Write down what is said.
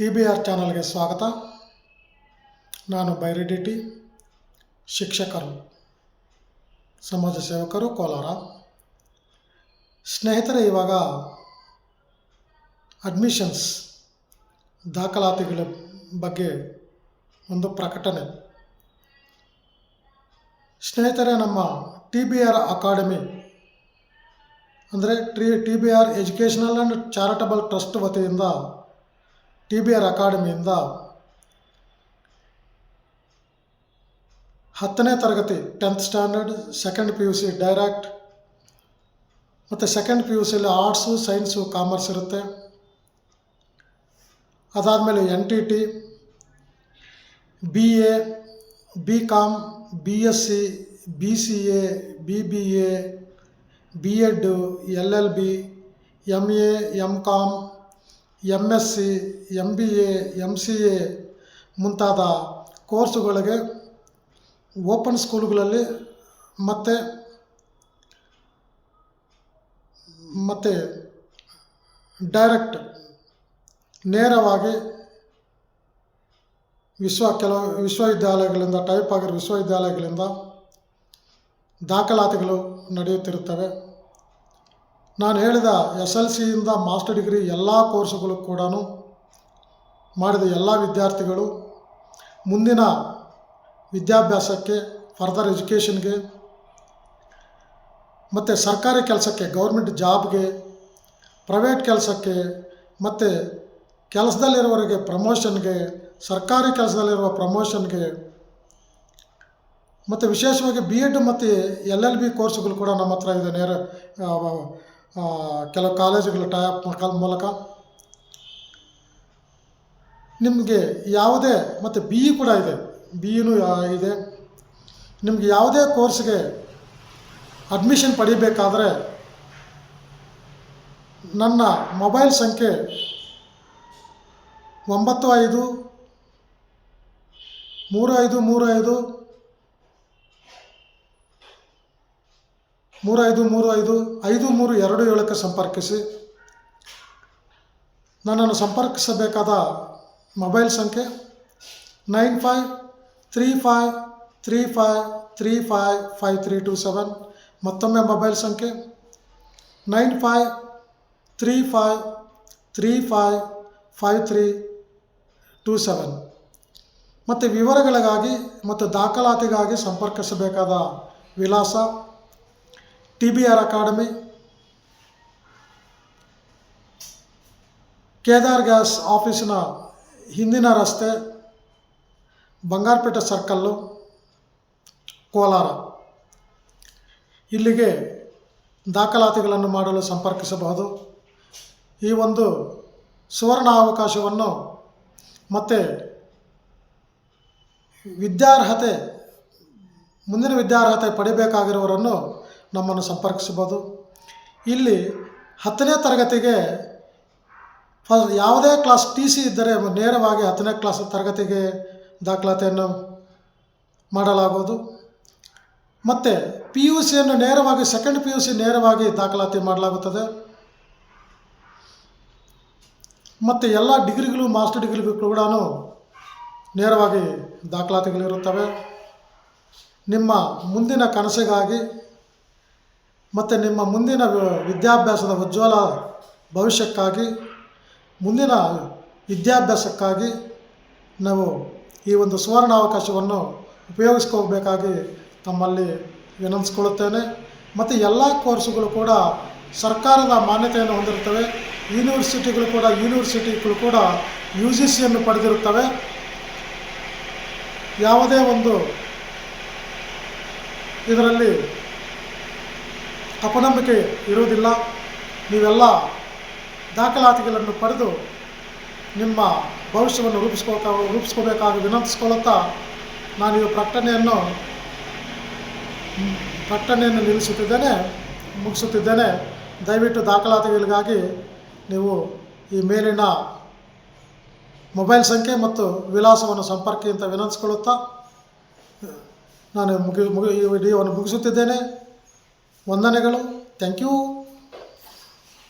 T B R ಚಾನಲ್ಗೆ ಸ್ವಾಗತ. ನಾನು ಬೈರೆಡಿಟಿ ಶಿಕ್ಷಕರು, ಸಮಾಜ ಸೇವಕರು ಕೋಲಾರ. ಸ್ನೇಹಿತರೆ, ಇವಾಗ ಅಡ್ಮಿಷನ್ಸ್ ದಾಖಲಾತಿಗಳ ಬಗ್ಗೆ ಒಂದು ಪ್ರಕಟಣೆ. ಸ್ನೇಹಿತರೆ, ನಮ್ಮ ಟಿ ಬಿ ಆರ್ ಅಕಾಡೆಮಿ ಅಂದರೆ T T B R educational and charitable trust ವತಿಯಿಂದ ಟಿ ಬಿ ಆರ್ ಅಕಾಡೆಮಿಯಿಂದ ಹತ್ತನೇ ತರಗತಿ tenth standard second P U C direct ಮತ್ತು ಸೆಕೆಂಡ್ ಪಿ ಯು ಸಿಲಿ ಆರ್ಟ್ಸು ಸೈನ್ಸು ಕಾಮರ್ಸ್ ಇರುತ್ತೆ. ಅದಾದಮೇಲೆ N T T B A B com B S C B C A B B A B ed L L B M A M com M S C M B A M C A ಮುಂತಾದ ಕೋರ್ಸುಗಳಿಗೆ open ಸ್ಕೂಲ್ಗಳಲ್ಲಿ ಮತ್ತು ಮತ್ತು direct ನೇರವಾಗಿ ವಿಶ್ವ ಕೆಲವು ವಿಶ್ವವಿದ್ಯಾಲಯಗಳಿಂದ, type ಆಗಿರೋ ವಿಶ್ವವಿದ್ಯಾಲಯಗಳಿಂದ ದಾಖಲಾತಿಗಳು ನಡೆಯುತ್ತಿರುತ್ತವೆ. ನಾನು ಹೇಳಿದ ಎಸ್ ಎಲ್ ಸಿಯಿಂದ ಮಾಸ್ಟರ್ ಡಿಗ್ರಿ ಎಲ್ಲ ಕೋರ್ಸುಗಳು ಕೂಡ ಮಾಡಿದ ಎಲ್ಲ ವಿದ್ಯಾರ್ಥಿಗಳು ಮುಂದಿನ ವಿದ್ಯಾಭ್ಯಾಸಕ್ಕೆ ಫರ್ದರ್ ಎಜುಕೇಷನ್ಗೆ ಮತ್ತು ಸರ್ಕಾರಿ ಕೆಲಸಕ್ಕೆ ಗೌರ್ಮೆಂಟ್ ಜಾಬ್ಗೆ ಪ್ರೈವೇಟ್ ಕೆಲಸಕ್ಕೆ, ಮತ್ತು ಕೆಲಸದಲ್ಲಿರುವವರಿಗೆ ಪ್ರಮೋಷನ್ಗೆ ಸರ್ಕಾರಿ ಕೆಲಸದಲ್ಲಿರುವ ಪ್ರಮೋಷನ್ಗೆ ಮತ್ತು ವಿಶೇಷವಾಗಿ ಬಿ ಎಡ್ ಮತ್ತು ಎಲ್ ಎಲ್ ಬಿ ಕೋರ್ಸುಗಳು ಕೂಡ ನಮ್ಮ ಹತ್ರ ಇದೆ. ನೇರ ಕೆಲವು ಕಾಲೇಜುಗಳ ಟೈಪ್ ಮೂಲಕ ನಿಮಗೆ ಯಾವುದೇ, ಮತ್ತು ಬಿ ಇ ಕೂಡ ಇದೆ. ಬಿ ಇನೂ ಇದೆ. ನಿಮಗೆ ಯಾವುದೇ ಕೋರ್ಸ್ಗೆ ಅಡ್ಮಿಷನ್ ಪಡಿಬೇಕಾದರೆ ನನ್ನ ಮೊಬೈಲ್ ಸಂಖ್ಯೆ ಒಂಬತ್ತು ಐದು, ಮೂರು ಐದು ಮೂರು ಐದು ಮೂರು ಐದು ಮೂರು ಐದು ಐದು, ಮೂರು, ಎರಡು ಏಳಕ್ಕೆ ಸಂಪರ್ಕಿಸಿ. ನನ್ನನ್ನು ಸಂಪರ್ಕಿಸಬೇಕಾದ ಮೊಬೈಲ್ ಸಂಖ್ಯೆ nine five three five three five three five five three two seven. ಮತ್ತೊಮ್ಮೆ ಮೊಬೈಲ್ ಸಂಖ್ಯೆ nine five three five three five five three two seven. ಮತ್ತು ವಿವರಗಳಿಗಾಗಿ ಮತ್ತು ದಾಖಲಾತಿಗಾಗಿ ಸಂಪರ್ಕಿಸಬೇಕಾದ ವಿಳಾಸ T B R academy, Kedar gas ಆಫೀಸಿನ ಹಿಂದಿನ ರಸ್ತೆ, ಬಂಗಾರಪೇಟೆ ಸರ್ಕಲ್ಲು, ಕೋಲಾರ. ಇಲ್ಲಿಗೆ ದಾಖಲಾತಿಗಳನ್ನು ಮಾಡಲು ಸಂಪರ್ಕಿಸಬಹುದು. ಈ ಒಂದು ಸುವರ್ಣ ಅವಕಾಶವನ್ನು ಮತ್ತು ವಿದ್ಯಾರ್ಹತೆ, ಮುಂದಿನ ವಿದ್ಯಾರ್ಹತೆ ಪಡಿಬೇಕಾಗಿರುವವರನ್ನು ನಮ್ಮನ್ನು ಸಂಪರ್ಕಿಸ್ಬೋದು ಇಲ್ಲಿ ಹತ್ತನೇ ತರಗತಿಗೆ ಯಾವುದೇ ಕ್ಲಾಸ್ ಟಿ ಸಿ ಇದ್ದರೆ ನೇರವಾಗಿ ಹತ್ತನೇ ಕ್ಲಾಸ್ ತರಗತಿಗೆ ದಾಖಲಾತಿಯನ್ನು ಮಾಡಲಾಗುವುದು. ಮತ್ತು ಪಿ ಯು ಸಿಯನ್ನು ನೇರವಾಗಿ ಸೆಕೆಂಡ್ ಪಿ ಯು ಸಿ ನೇರವಾಗಿ ದಾಖಲಾತಿ ಮಾಡಲಾಗುತ್ತದೆ. ಮತ್ತು ಎಲ್ಲ ಡಿಗ್ರಿಗಳು, ಮಾಸ್ಟರ್ ಡಿಗ್ರಿಗಳು ಕೂಡ ನೇರವಾಗಿ ದಾಖಲಾತಿಗಳಿರುತ್ತವೆ. ನಿಮ್ಮ ಮುಂದಿನ ಕನಸಿಗಾಗಿ ಮತ್ತು ನಿಮ್ಮ ಮುಂದಿನ ವಿದ್ಯಾಭ್ಯಾಸದ ಉಜ್ವಲ ಭವಿಷ್ಯಕ್ಕಾಗಿ, ಮುಂದಿನ ವಿದ್ಯಾಭ್ಯಾಸಕ್ಕಾಗಿ ನಾವು ಈ ಒಂದು ಸುವರ್ಣ ಅವಕಾಶವನ್ನು ಉಪಯೋಗಿಸ್ಕೋಬೇಕಾಗಿ ತಮ್ಮಲ್ಲಿ ವಿನಂತಿಸ್ಕೊಳ್ಳುತ್ತೇನೆ. ಮತ್ತು ಎಲ್ಲ ಕೋರ್ಸುಗಳು ಕೂಡ ಸರ್ಕಾರದ ಮಾನ್ಯತೆಯನ್ನು ಹೊಂದಿರುತ್ತವೆ. ಯೂನಿವರ್ಸಿಟಿಗಳು ಕೂಡ ಯೂನಿವರ್ಸಿಟಿಗಳು ಕೂಡ ಯು ಜಿ ಸಿಯನ್ನು ಪಡೆದಿರುತ್ತವೆ. ಯಾವುದೇ ಒಂದು ಇದರಲ್ಲಿ ಅಪನಂಬಿಕೆ ಇರುವುದಿಲ್ಲ. ನೀವೆಲ್ಲ ದಾಖಲಾತಿಗಳನ್ನು ಪಡೆದು ನಿಮ್ಮ ಭವಿಷ್ಯವನ್ನು ರೂಪಿಸ್ಕೋಕ ರೂಪಿಸ್ಕೋಬೇಕಾಗಿ ವಿನಂತಿಸ್ಕೊಳ್ಳುತ್ತಾ ನಾನು ಈ ಪ್ರಕಟಣೆಯನ್ನು ಪ್ರಕಟಣೆಯನ್ನು ನಿಲ್ಲಿಸುತ್ತಿದ್ದೇನೆ, ಮುಗಿಸುತ್ತಿದ್ದೇನೆ. ದಯವಿಟ್ಟು ದಾಖಲಾತಿಗಳಿಗಾಗಿ ನೀವು ಈ ಮೇಲಿನ ಮೊಬೈಲ್ ಸಂಖ್ಯೆ ಮತ್ತು ವಿಳಾಸವನ್ನು ಸಂಪರ್ಕಿ ಅಂತ ವಿನಂತಿಸ್ಕೊಳ್ಳುತ್ತಾ ನಾನು ಮುಗಿ ಮುಗಿ ಈ ವಿಡಿಯೋವನ್ನು ಮುಗಿಸುತ್ತಿದ್ದೇನೆ. ವಂದನೆಗಳು. Thank you